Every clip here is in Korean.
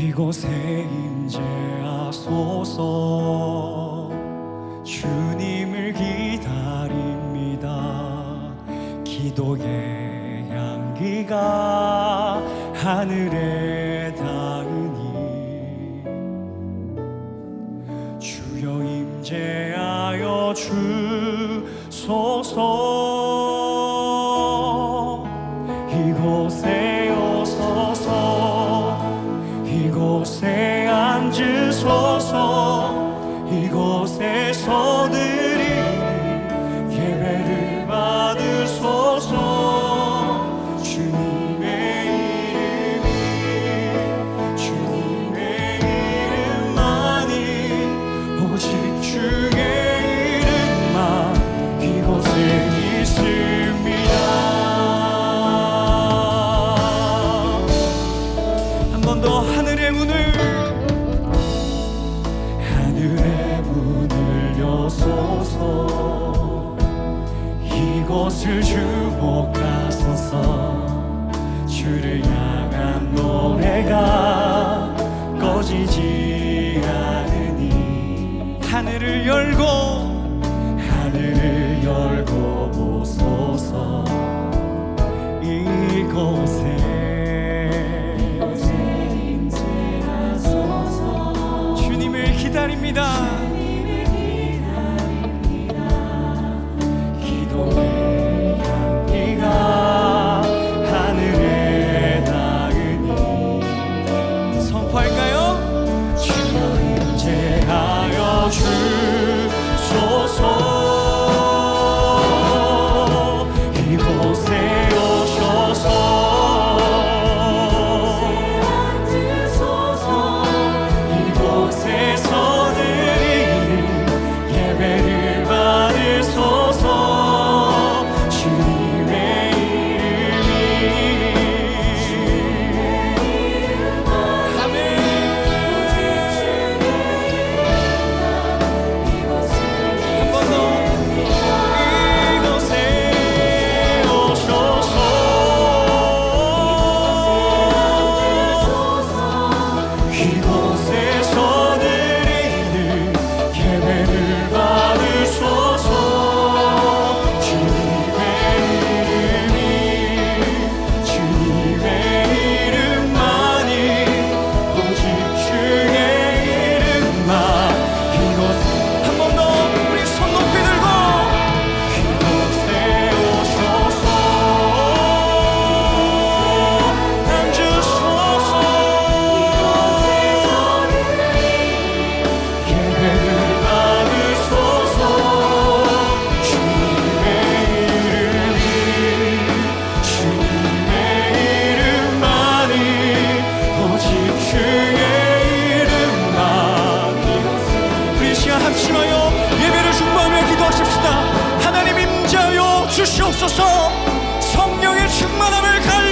이곳에 임재하소서. 주님을 기다립니다. 기도의 향기가 하늘에 꺼지지 않으니. 하늘을 열고 하늘을 열고 보소서. 이곳에 주님을 기다립니다. 합심하여 예배를 중보하며 기도하십시다. 하나님 임자여 주시옵소서. 성령의 충만함을 갈라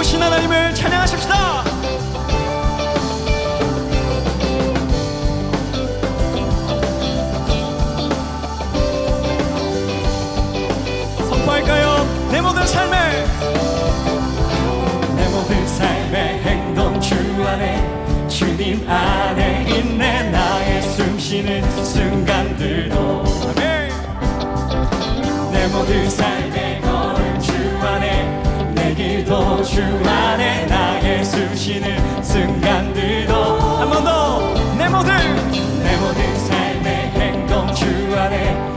놀라우신 하나님을 찬양하십시다. 선포할까요? 내 모든 삶에 내 모든 삶의 행동 주 안에 주님 안에 있네 나의 숨쉬는 순간들도 내 모든 삶에 주 안에 나의 수신을 순간들도. 한 번 더 내 모든 내 모든 삶의 행동 주 안에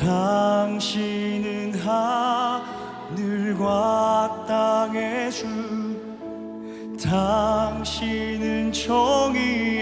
당신은 하늘과 땅의 주 당신은 정의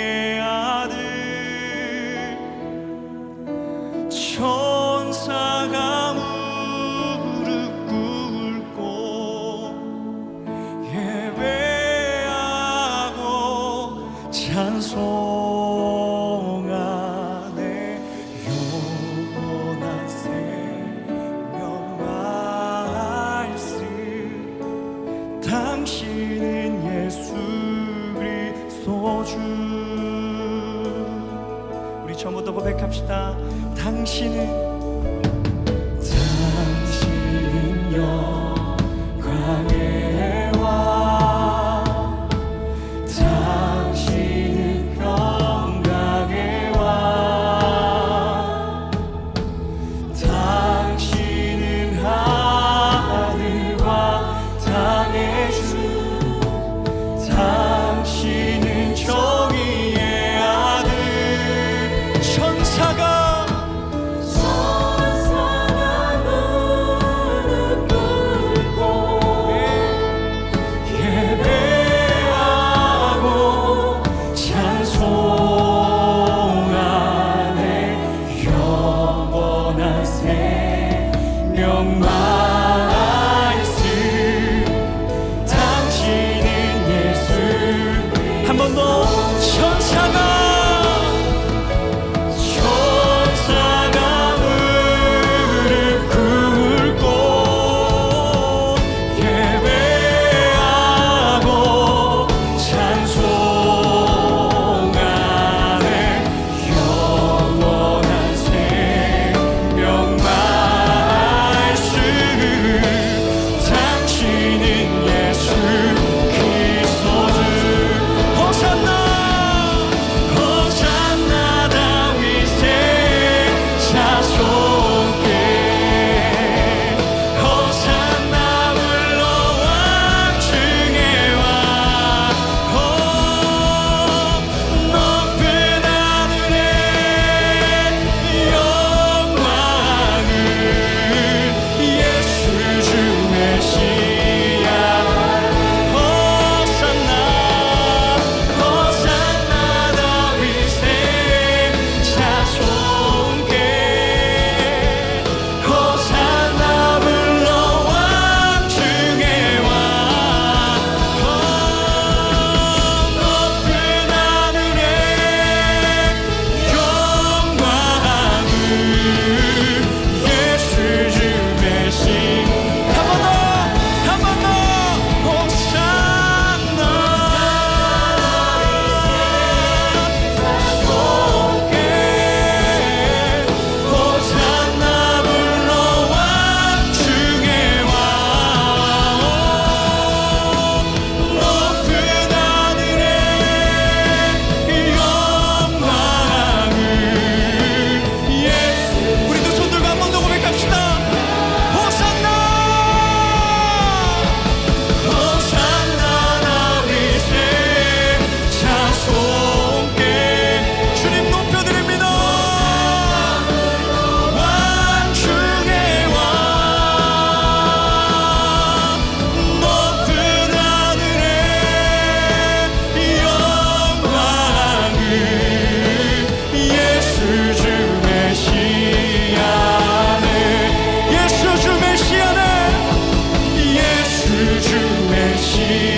우리 처음부터 고백합시다. 당신은 me.